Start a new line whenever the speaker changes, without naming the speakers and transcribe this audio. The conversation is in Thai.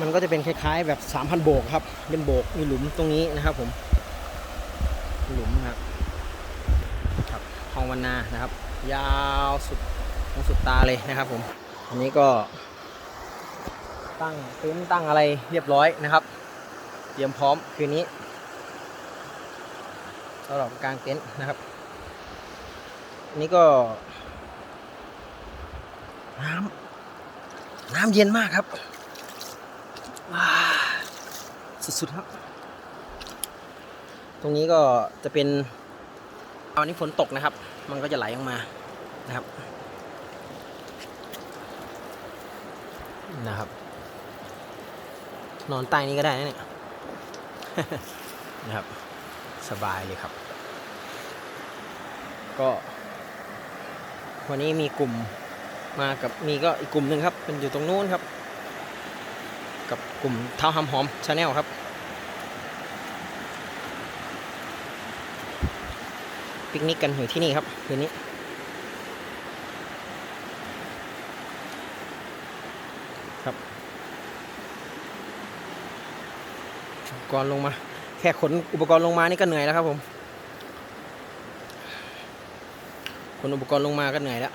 มันก็จะเป็นคล้ายๆ แบบ 3,000 โบกครับ เป็นโบกมีหลุมตรงนี้นะครับ ผมหลุมครับครับห้องวันนานะครับ ยาวสุดของสุดตาเลยนะครับ ผม อันนี้ก็ ตั้งเต็นตั้งอะไรเรียบร้อยนะครับ เตรียมพร้อมคืนนี้สำหรับกลางเต็นท์นะครับอันนี้ก็ น้ำน้ำเย็นมากครับ สุดๆครับ ตรงนี้ก็จะเป็นวันนี้ฝนตกนะครับ มันก็จะไหลออกมานะครับนะครับ นอนใต้นี้ก็ได้นะเนี่ยนะครับ สบายเลยครับ ก็ วันนี้มีกลุ่มมากับมีก็อีกกลุ่มหนึ่งครับ เป็นอยู่ตรงนู้นครับ กับกลุ่มเท้าหำหอมชาแนลครับ ปิกนิกกันอยู่ที่นี่ครับคืนนี้ครับอุปกรณ์ลงมา แค่ขนอุปกรณ์ลงมานี่ก็เหนื่อยแล้วครับผมขนอุปกรณ์ลงมาก็เหนื่อยแล้ว